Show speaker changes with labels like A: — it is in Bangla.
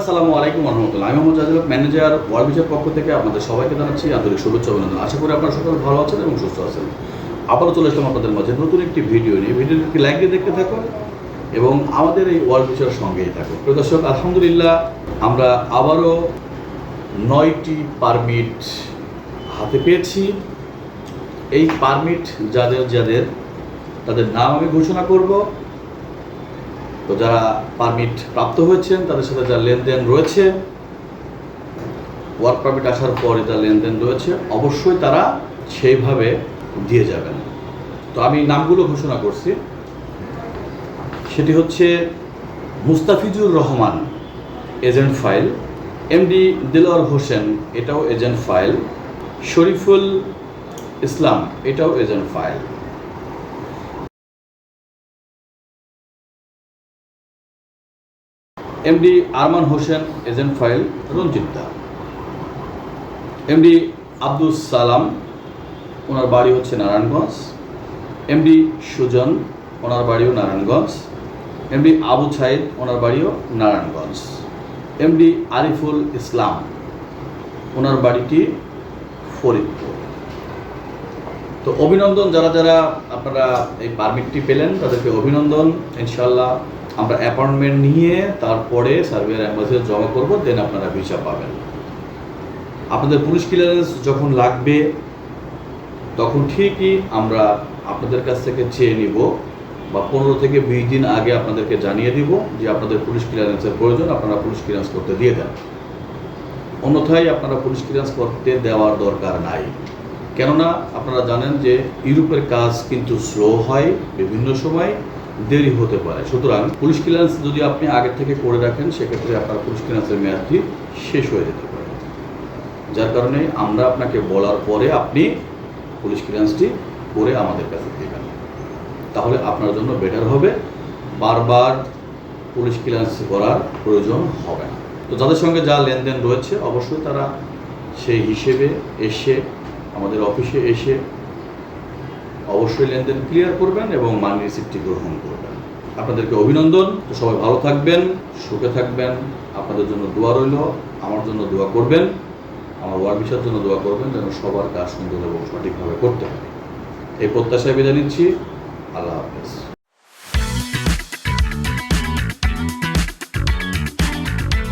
A: আসসালামু আলাইকুম রহমতুল্লাহ আমি মোহাম্মদ জাহিদ ম্যানেজার, ওয়ার্ল্ড ভিসার পক্ষ থেকে আপনাদের সবাইকে জানাচ্ছি আন্তরিক শুভেচ্ছা অভিনন্দন। আশা করি আপনারা সকলে ভালো আছেন এবং সুস্থ আছেন। আবারও চলে আসলাম আপনাদের মাঝে নতুন একটি ভিডিও নিয়ে। ভিডিওটি লাইক দিয়ে দেখতে থাকুন এবং আমাদের এই ওয়ার্ল্ড ভিসার সঙ্গেই থাকুন। প্রিয় দর্শক, আলহামদুলিল্লাহ আমরা আবারও নয়টি পারমিট হাতে পেয়েছি। এই পারমিট যাদের যাদের, তাদের নাম আমি ঘোষণা করব। তো যারা পারমিট প্রাপ্ত হয়েছেন, তাদের সাথে যা লেনদেন রয়েছে ওয়ার্ক পারমিট আসার পরে যা লেনদেন রয়েছে, অবশ্যই তারা সেইভাবে দিয়ে যাবেন। তো আমি নামগুলো ঘোষণা করছি। সেটি হচ্ছে Mustafizur Rahman, agent file MD Dilwar Hossain, এটাও এজেন্ট ফাইল, শরীফুল ইসলাম, এটাও agent file. MD Arman Hossain agent file Ranjit Ranjita MD Abdul Salam ওনার বাড়ি হচ্ছে নারায়ণগঞ্জ। এমডি সুজন ওনার বাড়িও নারায়ণগঞ্জ। এমডি আবু ছাইদ ওনার বাড়িও নারায়ণগঞ্জ। এমডি আরিফুল ইসলাম ওনার বাড়িটি ফরিদপুর। তো অভিনন্দন যারা যারা আপনারা এই পারমিটটি পেলেন, তাদেরকে অভিনন্দন। ইনশাল্লাহ আমরা অ্যাপয়েন্টমেন্ট নিয়ে তারপরে সার্ভেয়ার অ্যাম্বাসিতে জমা করব দেন আপনারা ভিসা পাবেন। আপনাদের পুলিশ ক্লিয়ারেন্স যখন লাগবে, তখন ঠিকই আমরা আপনাদের কাছ থেকে চেয়ে নিব বা পনেরো থেকে বিশ দিন আগে আপনাদেরকে জানিয়ে দিব যে আপনাদের পুলিশ ক্লিয়ারেন্সের প্রয়োজন, আপনারা পুলিশ ক্লিয়ারেন্স করতে দিয়ে দেন। অন্যথায় আপনারা পুলিশ ক্লিয়ারেন্স করতে দেওয়ার দরকার নাই। কেননা আপনারা জানেন যে ইউরোপের কাজ কিন্তু স্লো হয় বিভিন্ন সময়। দেরি হতে পারে। সুতরাং পুলিশ ক্লিয়ারেন্স যদি আপনি আগে থেকে করে রাখেন, সেক্ষেত্রে আপনার পুলিশ ক্লিয়ারেন্সের মেয়াদটি শেষ হয়ে যেতে পারে। যার কারণে আমরা আপনাকে বলার পরে আপনি পুলিশ ক্লিয়ারেন্সটি করে আমাদের কাছে দেবেন তাহলে আপনার জন্য বেটার হবে। বারবার পুলিশ ক্লিয়ারেন্স করার প্রয়োজন হবে না। তো যাদের সঙ্গে যা লেনদেন রয়েছে, অবশ্যই তারা সেই হিসেবে এসে, আমাদের অফিসে এসে অবশ্যই লেনদেন ক্লিয়ার করবেন এবং মানি রিসিপ্টটি গ্রহণ করবেন। আপনাদেরকে অভিনন্দন, তো সবাই ভালো থাকবেন, সুখে থাকবেন, আপনাদের জন্য দোয়া রইল, আমার জন্য দোয়া করবেন, আমার ওয়ার বিষয়ের জন্য দোয়া করবেন যেন সবার কাজ সুন্দর এবং সঠিকভাবে করতে পারে। এই প্রত্যাশায় বিদায় নিচ্ছি, আল্লাহ হাফেজ।